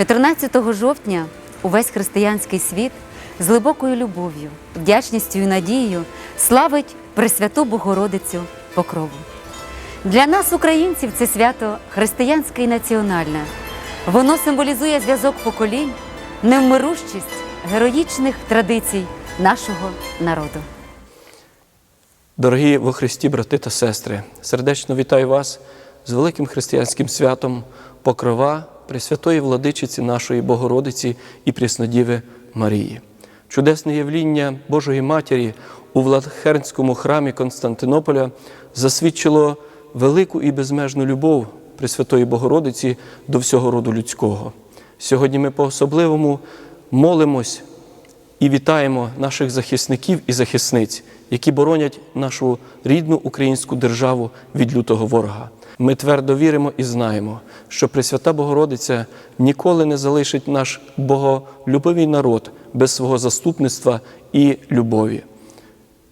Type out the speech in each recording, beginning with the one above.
14 жовтня увесь християнський світ з глибокою любов'ю, вдячністю і надією славить Пресвяту Богородицю Покрову. Для нас, українців, це свято християнське і національне. Воно символізує зв'язок поколінь, невмирущість героїчних традицій нашого народу. Дорогі во Христі, брати та сестри, сердечно вітаю вас з великим християнським святом Покрова Пресвятої владичиці нашої Богородиці і Преснодіви Марії. Чудесне явління Божої Матері у Владхернському храмі Константинополя засвідчило велику і безмежну любов Пресвятої Богородиці до всього роду людського. Сьогодні ми по-особливому молимось і вітаємо наших захисників і захисниць, які боронять нашу рідну українську державу від лютого ворога. Ми твердо віримо і знаємо, що Пресвята Богородиця ніколи не залишить наш боголюбивий народ без свого заступництва і любові.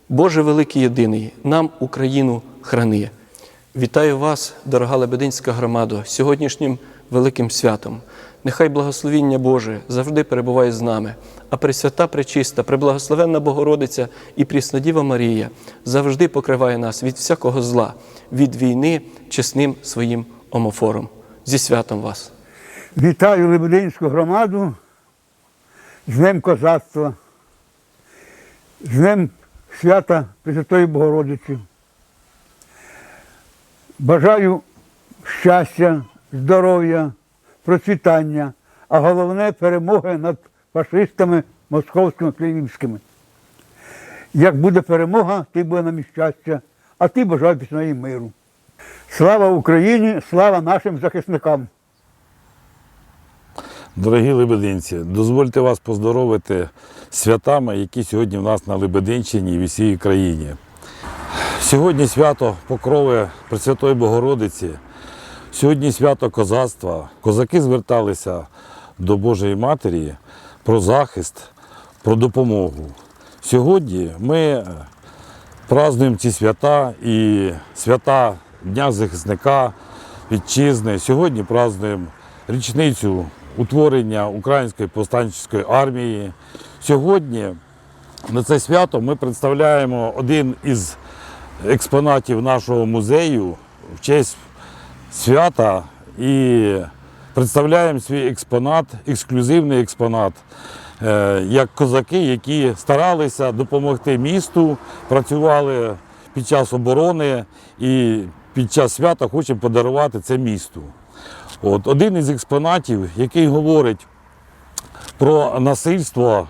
Боже великий єдиний, нам Україну храни. Вітаю вас, дорога Лебединська громада, сьогоднішнім великим святом. Нехай благословіння Боже завжди перебуває з нами, а Пресвята, Пречиста, Преблагословенна Богородиця і Пріснодіва Марія завжди покриває нас від всякого зла, від війни чесним своїм омофором. Зі святом вас! Вітаю Лебединську громаду з Днем козацтва, з Днем свята Пресвятої Богородиці. Бажаю щастя, здоров'я, процвітання, а головне перемоги над фашистами московськими київськими. Як буде перемога, ти буде нам і щастя, а ти бажаю пісної миру. Слава Україні, слава нашим захисникам! Дорогі лебединці, дозвольте вас поздоровити святами, які сьогодні в нас на Лебединщині і в усій країні. Сьогодні свято Покрови Пресвятої Богородиці, сьогодні свято козацтва. Козаки зверталися до Божої Матері про захист, про допомогу. Сьогодні ми празднуємо ці свята і свята Дня захисника вітчизни. Сьогодні празднуємо річницю утворення Української повстанчої армії. Сьогодні на це свято ми представляємо один із експонатів нашого музею в честь свята і представляємо свій експонат, ексклюзивний експонат, е, як козаки, які старалися допомогти місту, працювали під час оборони і під час свята хочемо подарувати це місту. От, один із експонатів, який говорить про насильство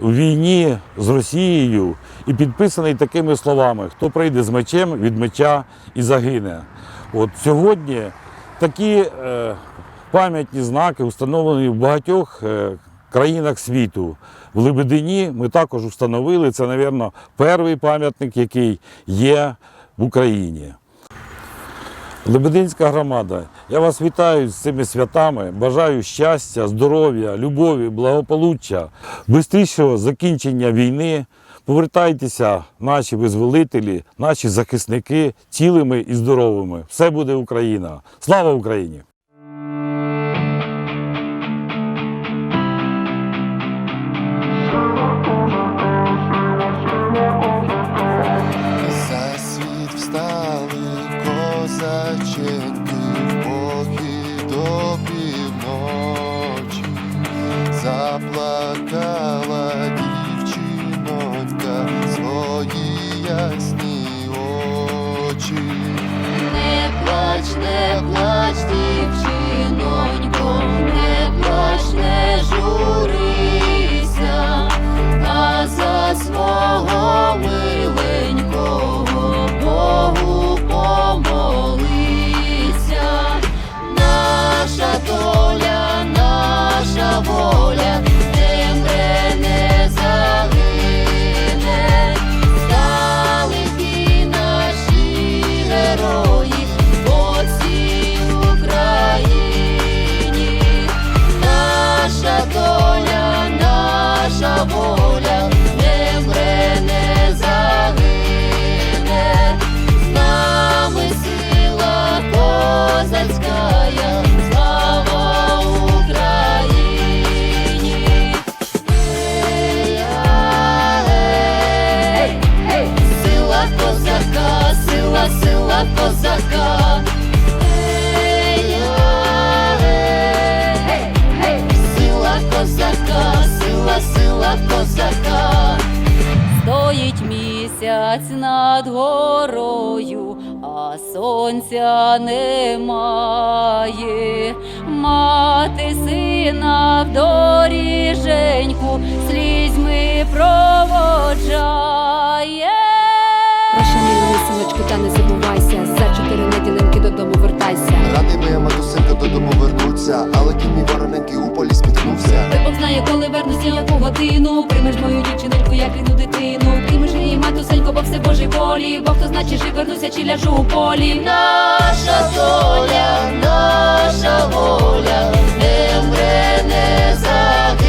у війні з Росією і підписаний такими словами: хто прийде з мечем, від меча і загине. От сьогодні такі е, пам'ятні знаки встановлені в багатьох е, країнах світу. В Лебедині ми також встановили це, мабуть, перший пам'ятник, який є в Україні. Лебединська громада, я вас вітаю з цими святами. Бажаю щастя, здоров'я, любові, благополуччя, швидшого закінчення війни. Повертайтеся, наші визволителі, наші захисники цілими і здоровими. Все буде Україна. Слава Україні! touch the козака. Сила козака, сила, сила козака. Стоїть місяць над горою, а сонця немає. Мати сина в доріженьку слізьми проводжає. Чотири неділинки додому вертайся. Радий моя матусенька додому вернуться, але кінь мій вороненький у полі спіткнувся. Ой, Бог знає, коли вернуся, яку годину. Приймеш мою дівчиноньку, як рідну дитину. Приймеш її матусенько, бо все Божій волі. Бо хто значить, чи вернуся, чи ляжу у полі. Наша доля, наша воля, не вмре, не загине,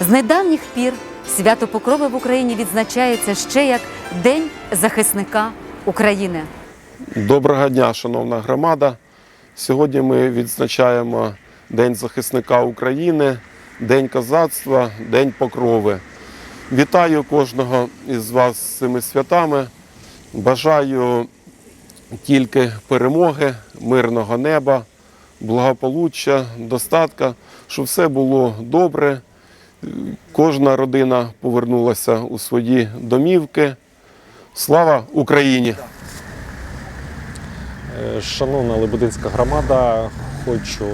З недавніх пір свято Покрови в Україні відзначається ще як День захисника України. Доброго дня, шановна громада. Сьогодні ми відзначаємо День захисника України, День козацтва, День покрови. Вітаю кожного із вас з цими святами. Бажаю тільки перемоги, мирного неба, благополуччя, достатка, щоб все було добре. Кожна родина повернулася у свої домівки. Слава Україні! Е, Шановна Лебединська громада, хочу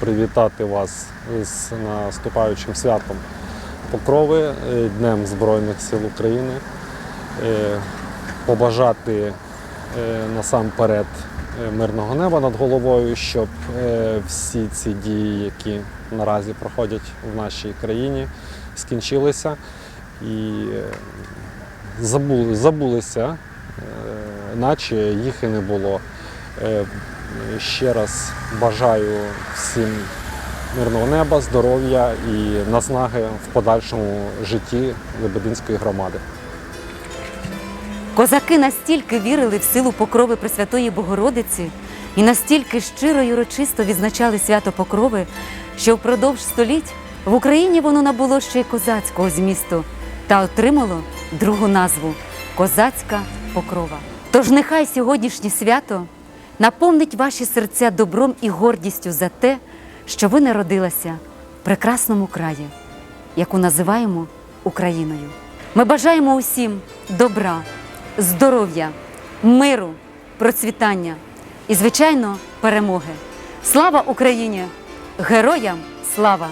привітати вас з наступаючим святом Покрови, е, Днем Збройних сил України, Е, побажати насамперед мирного неба над головою, щоб е, всі ці дії, які наразі проходять в нашій країні, скінчилися і е, забули, забулися, е, наче їх і не було. Е, Ще раз бажаю всім мирного неба, здоров'я і наснаги в подальшому житті Лебединської громади. Козаки настільки вірили в силу покрови Пресвятої Богородиці і настільки щиро й урочисто відзначали свято Покрови, що впродовж століть в Україні воно набуло ще й козацького змісту та отримало другу назву Козацька Покрова. Тож нехай сьогоднішнє свято наповнить ваші серця добром і гордістю за те, що ви народилися в прекрасному краї, яку називаємо Україною. Ми бажаємо усім добра, здоров'я, миру, процвітання і, звичайно, перемоги. Слава Україні! Героям слава!